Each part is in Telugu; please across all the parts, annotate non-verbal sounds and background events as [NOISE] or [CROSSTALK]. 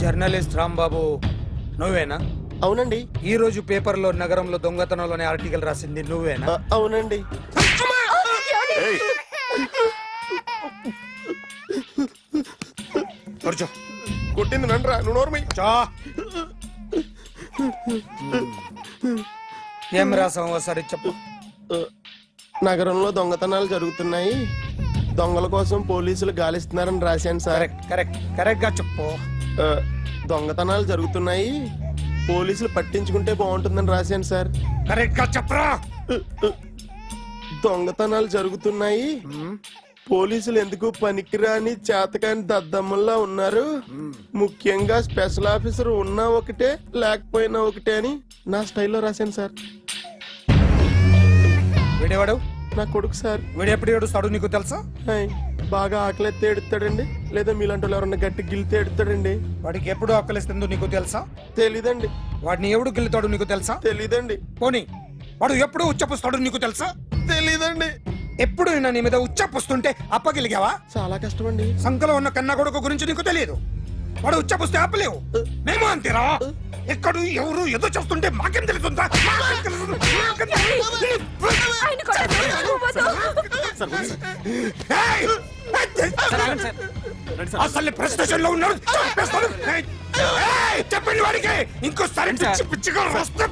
జర్నలిస్ట్ రాంబాబు నువ్వేనా? అవునండి. ఈ రోజు పేపర్లో నగరంలో దొంగతనంలోనే ఆర్టికల్ రాసింది నువ్వేనా? అవునండి. కొట్టింది నండ్రా నువ్వు నోర్మి చా. ఏం రాసావు ఒకసారి చెప్పు. నగరంలో దొంగతనాలు జరుగుతున్నాయి. దొంగల కోసం పోలీసులు గాలిస్తున్నారని రాశాను సార్. కరెక్ట్ కరెక్ట్ కరెక్ట్గా చెప్పు. ఆ, దొంగతనాలు జరుగుతున్నాయి. పోలీసులు పట్టించుకుంటే బాగుంటుందని రాశాను సార్. కరెక్ట్గా చెప్పరా? దొంగతనాలు జరుగుతున్నాయి. పోలీసులు ఎందుకు పనికిరాని చేతకాని దద్దమ్మల్లా ఉన్నారు? ముఖ్యంగా స్పెషల్ ఆఫీసర్ ఉన్నా ఒకటే లేకపోయినా ఒకటే అని నా స్టైల్లో రాశాను సార్. వీడేవాడు? నా కొడుకు సార్. వీడు ఎప్పుడు ఏడుస్తాడు నీకు తెలుసా? హాయ్, బాగా ఆకలిస్తే ఎడుతాడండి లేదా మీలాంటి వాళ్ళు ఎవరన్నా గట్టి గిల్తే ఎడుతాడండి వాడికి ఎప్పుడు ఆకలిస్తుందో నీకు తెలుసా? తెలీదండి. వాడిని ఎవడు గిల్లుతాడు నీకు తెలుసా? తెలీదండి. పోనీ వాడు ఎప్పుడు ఉచ్చపుస్తాడు నీకు తెలుసా? తెలీదండి. ఎప్పుడు ఈయన నీ మీద ఉచ్చపుస్తుంటే అప్పగిలిగావా? చాలా కష్టమండి. సంకలో ఉన్న కన్న కొడుకు గురించి నీకు తెలియదు వాడు ఉచ్చపుస్తే ఆపలేవు. మేము అంతేరా? ఎక్కడు ఎవరు ఏదో చేస్తుంటే మాకేం తెలుస్తుందా! అసలు ప్రెస్టేషన్లో ఉన్నాడు. చంపేస్తాను. ఏయ్! ఏయ్! చెప్పండి వాడికి. ఇంకోసారి పిచ్చి పిచ్చిగా వస్తే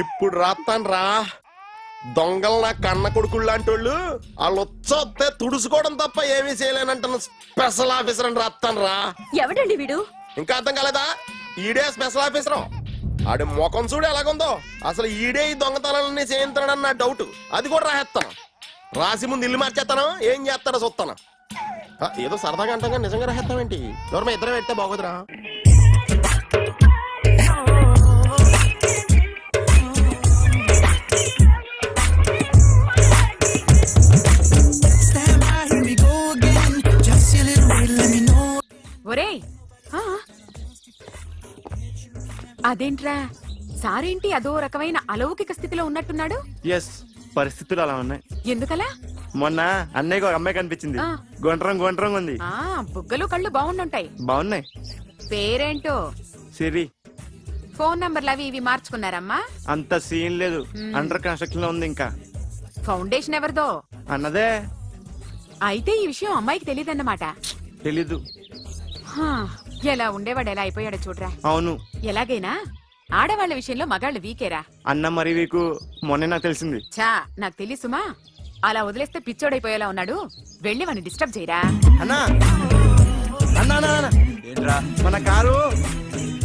ఇప్పుడు రాస్తాను రా దొంగలు నా కన్న కొడుకులు లాంటి వాళ్ళు వాళ్ళు వచ్చొస్తే తుడుచుకోవడం తప్ప ఏమీ చేయలేనంటున్న స్పెషల్ ఆఫీసర్ అని రాస్తాను రా ఎవడండి వీడు? ఇంకా అర్థం కాలేదా? ఈడే స్పెషల్ ఆఫీసర్. ఆడి ముఖం చూడు ఎలాగుందో. అసలు ఈడే ఈ దొంగతనాలన్నీ చేయించాడని నా డౌట్. అది కూడా రాసేస్తాను రాసి ముందు ఇల్లు మార్చేస్తాను ఏం చేస్తాడో చూస్తాను. ఏదో సరదాగా అంటాం కానీ నిజంగా రాసేస్తామేంటి ఎవరు ఇద్దరం పెడితే బాగోదురా. ఒరేయ్. ఆ? అదేంట్రా? సారేంటి అదో రకమైన అలౌకిక స్థితిలో ఉన్నట్టున్నాడు? ఎస్ పరిస్థితులు అలా ఉన్నాయి. ఎందుకలా? మొన్న అన్నయ్యకు ఒక అమ్మాయి కనిపించింది. ఆ. గుండ్రం గుండ్రం ఉంది. ఆ బుగ్గలు కళ్ళు బాగుండుంటాయి. బాగున్నాయి. పేరేంటో? సిరి. ఫోన్ నంబర్లు అవి ఇవి మార్చుకున్నారమ్మా? అంత సీన్ లేదు. అండర్ కన్స్ట్రక్షన్లో ఉంది ఇంకా. ఫౌండేషన్ ఎవరిదో? అన్నదే. అయితే ఈ విషయం అమ్మాయికి తెలియదన్నమాట. తెలీదు. హా, ఎలా ఉండేవాడు ఎలా అయిపోయాడో చూడరా. అవును. ఎలాగైనా ఆడవాళ్ళ విషయంలో మగాళ్ళు వీకేరా. అన్న మరి వీకు మొన్నే నాకు తెలిసింది. చా నాకు తెలుసుమా అలా వదిలేస్తే పిచ్చోడైపోయేలా ఉన్నాడు. వెళ్ళి వాడిని డిస్టర్బ్ చేయరా. అన్నా. అన్నా అన్నా, అన్నా. ఏంట్రా? మన కారు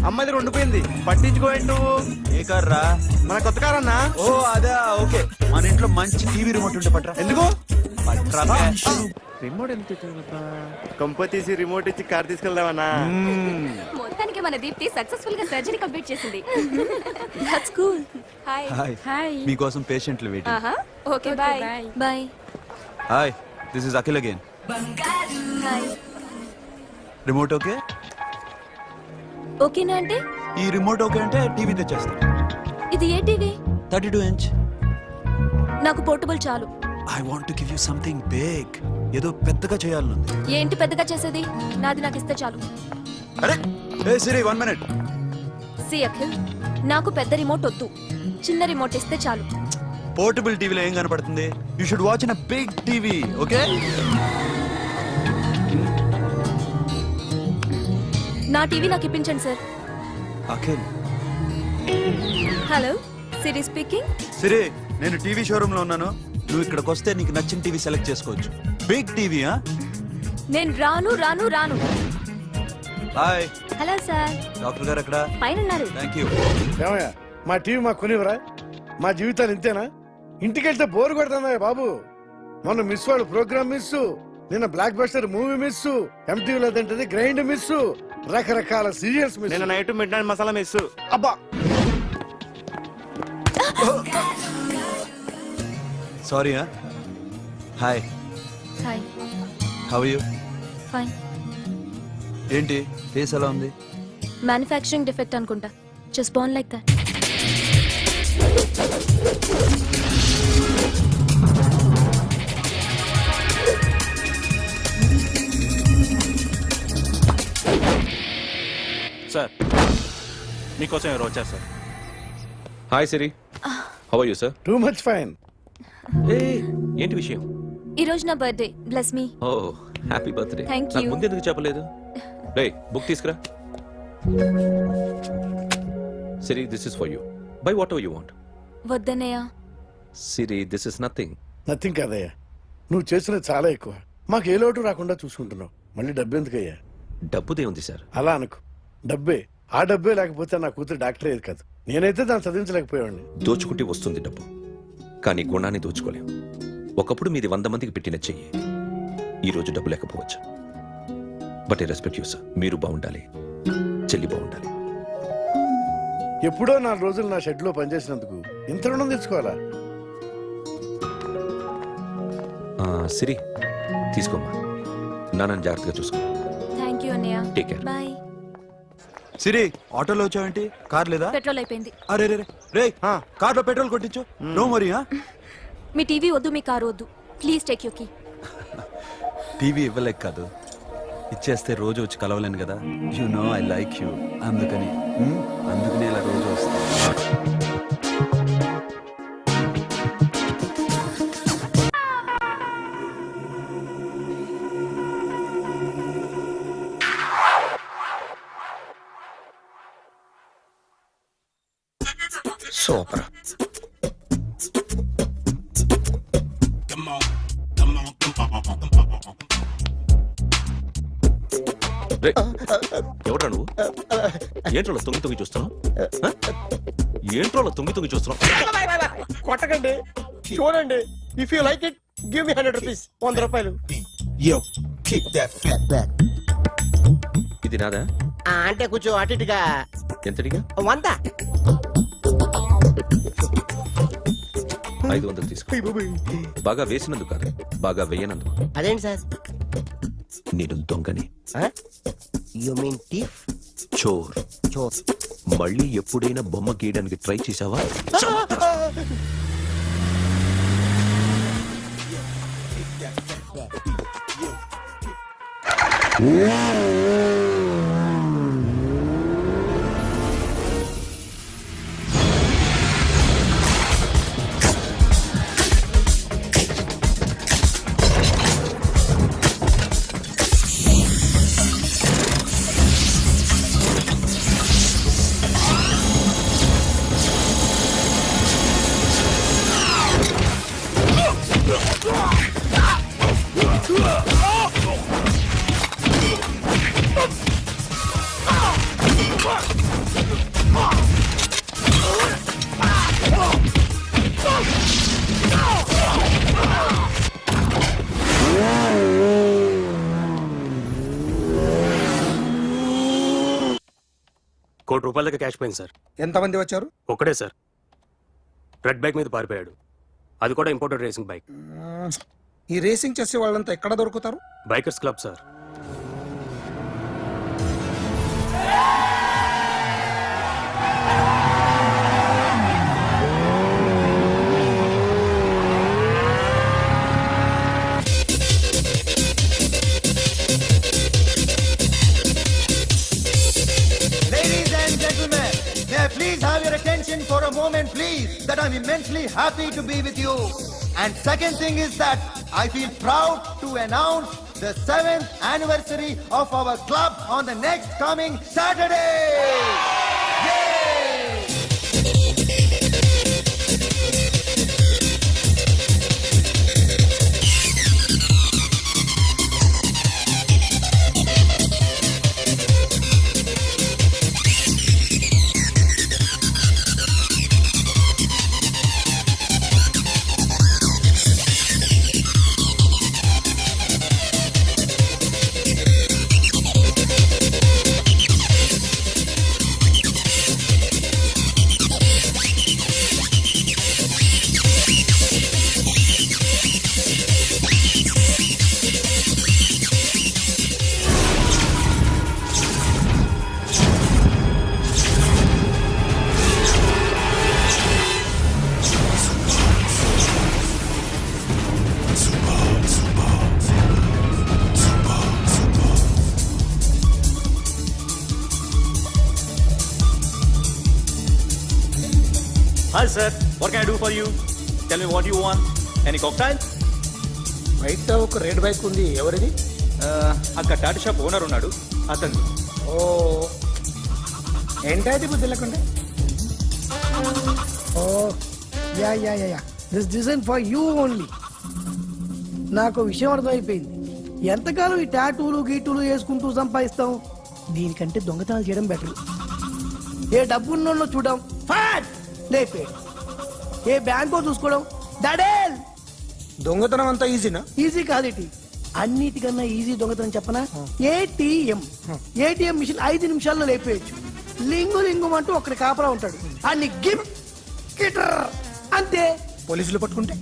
అమ్మాయిది ఉండిపోయింది పట్టించుకోండి నువ్వు ఏ కార్ రా మన కొత్త కారు అన్నా. ఓ అదే ఓకే. మన ఇంట్లో మంచి టీవీ రిమోట్ ఉంటే పట్రా ఎందుకు. రిమోట్ ఎందుకు తెచ్చావు? కంప తీసి రిమోట్ ఇచ్చి కార్ తీసుకెళ్దామన్నా. మొత్తానికి మన దీప్తి సక్సెస్ఫుల్గా సర్జరీ కంప్లీట్ చేసింది. That's cool hi hi hi మీకోసం పేషెంట్లు waiting okay bye bye hi this is Akhil again remote okay ఓకేనా అంటే ఈ రిమోట్ ఓకే అంటే టీవీ తెచ్చేస్తాను ఇది ఏ టీవీ థర్టీ టూ ఇంచ్ నాకు పోర్టబుల్ చాలు. I want give you something big ఏదో పెద్దగా చేయాలనుంది. ఏంటి పెద్దగా చేసేది? నాది నాకు ఇస్తే చాలు. అరే! ఏ Siri one minute see Akhil నాకు పెద్ద రిమోట్ వద్దు. చిన్న రిమోట్ ఇస్తే చాలు. పోర్టబుల్ టీవీలో ఏం కనపడుతుంది? You should watch in a big TV okay నా టీవీ నాకు ఇప్పించండి sir. Akhil. Hello Siri speaking Siri నేను టీవీ షోరూమ్లో ఉన్నాను. నువ్వు ఇక్కడికి వస్తే నీకు నచ్చిన టీవీ సెలెక్ట్ చేసుకోవచ్చు. బిగ్ టీవీ నేను రాను రాను రాను. Hi hello sir. డాక్టర్ గారు ఎక్కడ? పైన ఉన్నారు థ్యాంక్ యూ ఏమయ్యా మా టీవీ మాకు కొనివరా మా జీవితాలు ఇంతేనా? ఇంటికెళ్తే బోర్ కొడుతుందా బాబు. మొన్న మిస్ వాళ్ళు ప్రోగ్రామ్ మిస్ నిన్న బ్లాక్ బస్టర్ మూవీ మిస్ ఎంటీవీలో తింటది గ్రైండ్ మిస్ రకరకాల serials miss night midnight masala miss అబ్బా. Sorry hi hi how you fine ఏంటి? ఫేస్ ఎలా ఉంది? మ్యానుఫ్యాక్చరింగ్ డిఫెక్ట్ అనుకుంటా. Just bone like that sir మీకోసం ఎవరు వచ్చారు sir hi Siri how are you sir too much fine ఏ ఏంటి విషయం? ఈ రోజు నా birthday. Bless me oh happy birthday. Thank నాకు you. ముందు ఎందుకు చెప్పలేదు? రే బుక్ తీసుకురా. Siri this is for you buy whatever you want వద్దన్నయ్య. Siri this is nothing nothing కాదయ్యా. నువ్వు చేసినది చాలా ఎక్కువ. మాకు ఏ లోటు రాకుండా చూసుకుంటున్నావు. మళ్ళీ డబ్బు ఎందుకయ్యా? డబ్బుదే ఉంది సార్. అలా అనుకో. డబ్బే. ఆ డబ్బే లేకపోతే నా కూతురు డాక్టర్ అయ్యేది కాదు. నేనైతే దాన్ని చదివించలేకపోయాడిని దోచుకుంటే వస్తుంది డబ్బు. కానీ గుణాన్ని దోచుకోలేం. ఒకప్పుడు మీది వంద మందికి పెట్టిన చెయ్యి. ఈ రోజు డబ్బు లేకపోవచ్చు. But I respect you sir. మీరు బాగుండాలి. చెల్లి బాగుండాలి. ఎప్పుడో నాలుగు రోజులు నా షెడ్లో పనిచేసినందుకు ఇంత రుణం తెచ్చుకోవాలా ఆ, సిరి తీసుకోమ్మా. నాన్నని జాగ్రత్తగా చూసుకో. థ్యాంక్ యూ అన్నయ్య. Take care. బాయ్ సిరి ఆటోలో వచ్చావేంటి? కార్ లేదా? పెట్రోల్ అయిపోయింది. అరే రే రే రే కార్లో పెట్రోల్ కొట్టించు. నో మరి మీ టీవీ వద్దు మీ కారు వద్దు. Please take you key TV ఇవ్వలేక కాదు. ఇచ్చేస్తే రోజు వచ్చి కలవలేను కదా. You know I like you అందుకని సూపర్ రే ఎవడ్రా నువ్వు? ఏంట్రోలో తొంగి తొంగి చూస్తున్నావు? ఏంట్రోలో తొంగి తొంగి చూస్తున్నావు? కొట్టకండి. చూడండి. If you like it give me hundred rupees వంద రూపాయలు. ఇది నాదా? అంటే కొంచెం అటు ఇటుగా ఎంతడిగా వంద. ఐదు వందలు తీసుకో. బాగా వేసినందుకు కాదు బాగా వేయనందుకు. అదేంటి సార్? నేను దొంగని. యు మీన్ టీఫ్ చోర్. చోర్. మళ్ళీ ఎప్పుడైనా బొమ్మ గీయడానికి ట్రై చేసావా కోటి రూపాయల దాకా క్యాష్ పోయింది సార్. ఎంతమంది వచ్చారు? ఒక్కడే సార్. రెడ్ బైక్ మీద పారిపోయాడు. అది కూడా ఇంపోర్టెడ్ రేసింగ్ బైక్. ఈ రేసింగ్ చేసే వాళ్ళంతా ఎక్కడ దొరుకుతారు? Bikers club sir. Attention for a moment, please, that I'm immensely happy to be with you. And second thing is that I feel proud to announce the seventh anniversary of our club on the next coming Saturday. For you tell me what you want any cocktail బయట ఒక రెడ్ బైక్ ఉంది. ఎవరిది? అక్కడ టాటా షాప్ ఓనర్ ఉన్నాడు. అతను. ఓ. ఏంటది బుద్ధి లేకుండా? ఓ. Yeah yeah yeah yeah. This design for you only నాకు విషయం అర్థమైపోయింది. ఎంతకాలం ఈ టాటూలు గీటూలు వేసుకుంటూ సంపాదిస్తాం దీనికంటే దొంగతనాలు చేయడం బెటర్. ఏ డబ్బు ఉన్నోళ్ళు చూడడం ఫాట్ లేపే ఏ బ్యాంకో చూసుకోవడం? దడేల్ దొంగతనం అంతా ఈజీనా? ఈజీ కాదేటి అన్నిటికన్నా ఈజీ దొంగతనం చెప్పనా? ఏటీఎం ఏటీఎం మిషన్ ఐదు నిమిషాల్లో లేపేయచ్చు. లింగు లింగు అంటూ ఒకటి కాపలా ఉంటాడు. అన్ని గిమ్ గిటర్ అంతే. పోలీసులు పట్టుకుంటే.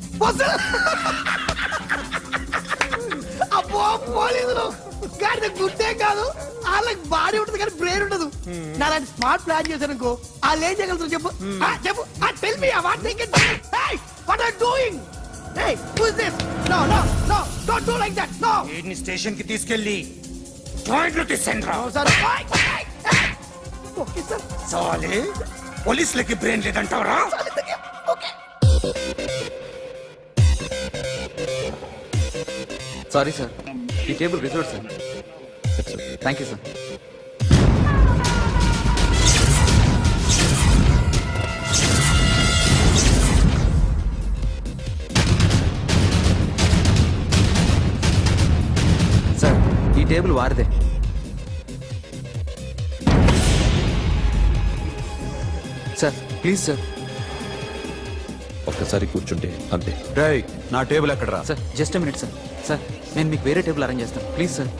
అబ్బో పోలీసులు. గాడిద గుడ్డే కాదు. వాళ్ళకి బాడీ ఉంటుంది కానీ బ్రెయిన్ ఉండదు. నా అలాంటి స్మార్ట్ ప్లాన్ చేశాను అనుకో వాళ్ళు ఏం చేయగలుగుతారు చెప్పు. ఆ, చెప్పు. Tell me what thinking what are doing Hey, who is this? No, no, no, don't do like that. No. వీడిని స్టేషన్కి తీసుకెళ్ళి జాయింట్లు పోలీసులకి బ్రెయిన్ లేదంటావరా. సారీ సార్ ఈ table reserve sir. Thank you sir sir ఈ టేబుల్ వారిదే. సార్ ప్లీజ్ సార్ ఒక్కసారి కూర్చుంటే అంతే. రై నా టేబుల్ ఎక్కడ రా? Sir just minute sir. Sir నేను మీకు వేరే టేబుల్ అరేంజ్ చేస్తాను. Please sir.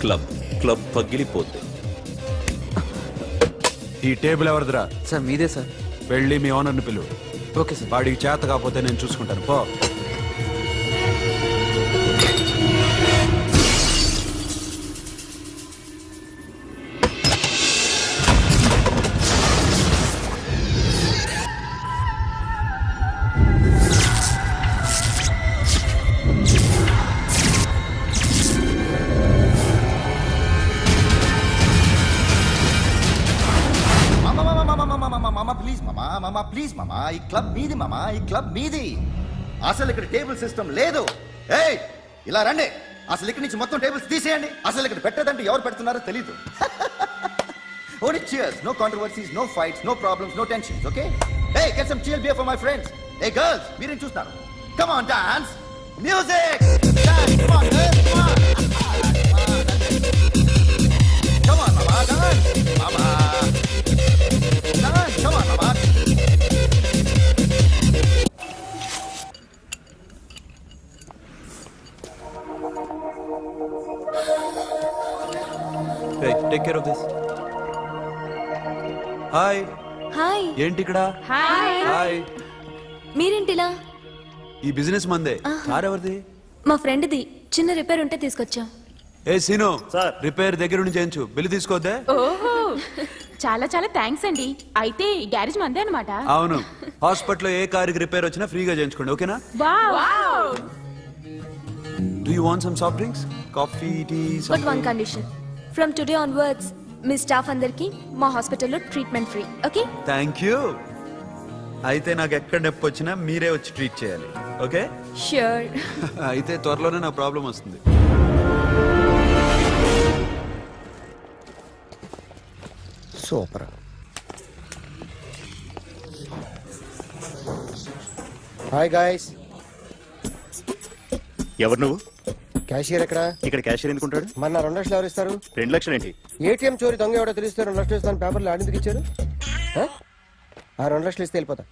క్లబ్ క్లబ్ పగిలిపోద్ది ఈ టేబుల్ ఎవరిదిరా? సార్ మీదే సార్. వెళ్ళి మీ ఓనర్ని పిలువు. Okay sir. వాడికి చేత కాకపోతే నేను చూసుకుంటాను. పో. మామా మామా ప్లీజ్ మామ ఈ క్లబ్ మీది మామా ఈ క్లబ్ మీది. అసలు ఇక్కడ టేబుల్ సిస్టమ్ లేదు. ఏయ్ ఇలా రండి. అసలు ఇక్కడ నుంచి మొత్తం టేబుల్స్ తీసేయండి. అసలు ఇక్కడ పెట్టదంటే ఎవరు పెడుతున్నారో తెలీదు. [LAUGHS] Only cheers no controversies no fights no problems no tensions okay hey get some cheer beer for my friends hey girls మీరేం చూస్తారు come on dance music come on come on ఏంటి ఇక్కడ? హాయ్ హాయ్ మీరేంటిలా? ఈ బిజినెస్ మందే. కార్ ఎవరిది మా ఫ్రెండ్ది. చిన్న రిపేర్ ఉంటే తీసుకొచ్చా. ఏ సీను సార్. రిపేర్ దగ్గర నుంచి చేయించు. బిల్లు తీసుకోవద్దే ఓహో. చాలా చాలా థ్యాంక్స్ అండి. అయితే ఈ గ్యారేజ్ మందే అనమాట అవును. హాస్పిటల్లో ఏ కారుకి రిపేర్ వచ్చినా ఫ్రీగా చేయించుకోండి ఓకేనా? Do you want some soft drinks coffee tea but one condition from today onwards me staff అందరికి మా హాస్పిటల్లో treatment free okay? Thank you. అయితే నాకు ఎక్కడ నొప్పి వచ్చినా మీరే వచ్చి ట్రీట్ చేయాలి ఓకే? ష్యూర్ [LAUGHS] అయితే త్వరలోనే నా ప్రాబ్లం వస్తుంది. సూపర్. హాయ్ గాయస్ ఎవరు నువ్వు? క్యాషియర్ ఎక్కడ? ఇక్కడ క్యాషియర్ ఎందుకుంటాడు? మన రెండు లక్షలు ఎవరు ఇస్తారు? రెండు లక్షలు ఏంటి ఏటీఎం చోరీ దొంగ ఎవడో తెలిస్తే రెండు లక్షలు ఇస్తాను పేపర్లు ఆడిందుకు ఇచ్చారు ఆ? ఆ రెండు లక్షలు ఇస్తే వెళ్ళిపోతా.